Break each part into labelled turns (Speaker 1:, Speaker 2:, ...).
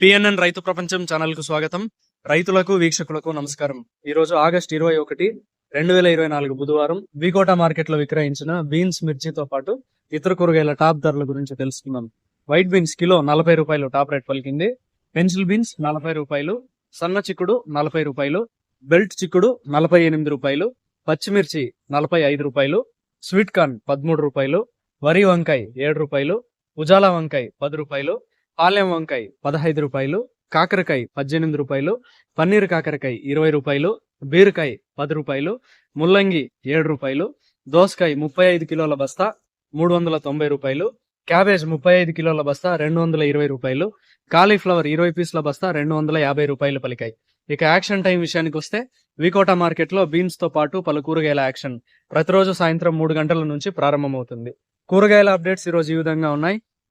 Speaker 1: PNN రైతు ప్రపంచం ఛానల్కు స్వాగతం. రైతులకు వీక్షకులకు నమస్కారం. ఈ రోజు ఆగస్ట్ ఇరవై ఒకటి రెండు వేల ఇరవై నాలుగు బుధవారం వికోట మార్కెట్లో విక్రయించిన బీన్స్ మిర్చితో పాటు ఇతర కూరగాయల టాప్ ధరల గురించి తెలుసుకుందాం. వైట్ బీన్స్ కిలో నలభై రూపాయలు టాప్ రేట్ పలికింది. పెన్సిల్ బీన్స్ నలభై రూపాయలు సన్న చిక్కుడు నలభై రూపాయలు బెల్ట్ చిక్కుడు నలభై ఎనిమిది రూపాయలు పచ్చిమిర్చి నలభై ఐదు రూపాయలు స్వీట్ కార్న్ పదమూడు రూపాయలు వరి వంకాయ ఏడు రూపాయలు ఉజాలా వంకాయ పది రూపాయలు పాలెం వంకాయ పదహైదు రూపాయలు కాకరకాయ పద్దెనిమిది రూపాయలు పన్నీర్ కాకరకాయ ఇరవై రూపాయలు బీరకాయ పది రూపాయలు ముల్లంగి ఏడు రూపాయలు దోసకాయ ముప్పై ఐదు కిలోల బస్తా మూడు వందల తొంభై రూపాయలు క్యాబేజ్ ముప్పై ఐదు కిలోల బస్తా రెండు వందల ఇరవై రూపాయలు కాలీఫ్లవర్ ఇరవై పీసుల బస్తా రెండు వందల యాభై రూపాయలు పలికాయి. ఇక యాక్షన్ టైం విషయానికి వస్తే వికోటా మార్కెట్లో బీన్స్తో పాటు పలు కూరగాయల యాక్షన్ ప్రతిరోజు సాయంత్రం మూడు గంటల నుంచి ప్రారంభమవుతుంది. కూరగాయల అప్డేట్స్ ఈ రోజు ఈ విధంగా ఉన్నాయి.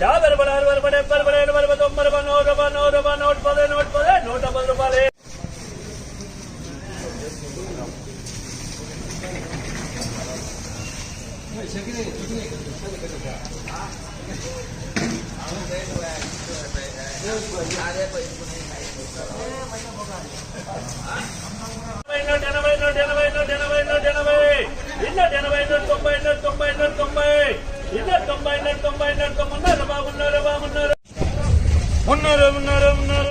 Speaker 2: యా బరబడ బరబడ బరబడ బరబడ తొంభై రూపాయలు ఎనభై నూట ఎనభై నూట ఎనభై నూట ఎనభై
Speaker 3: ఇళ్ళ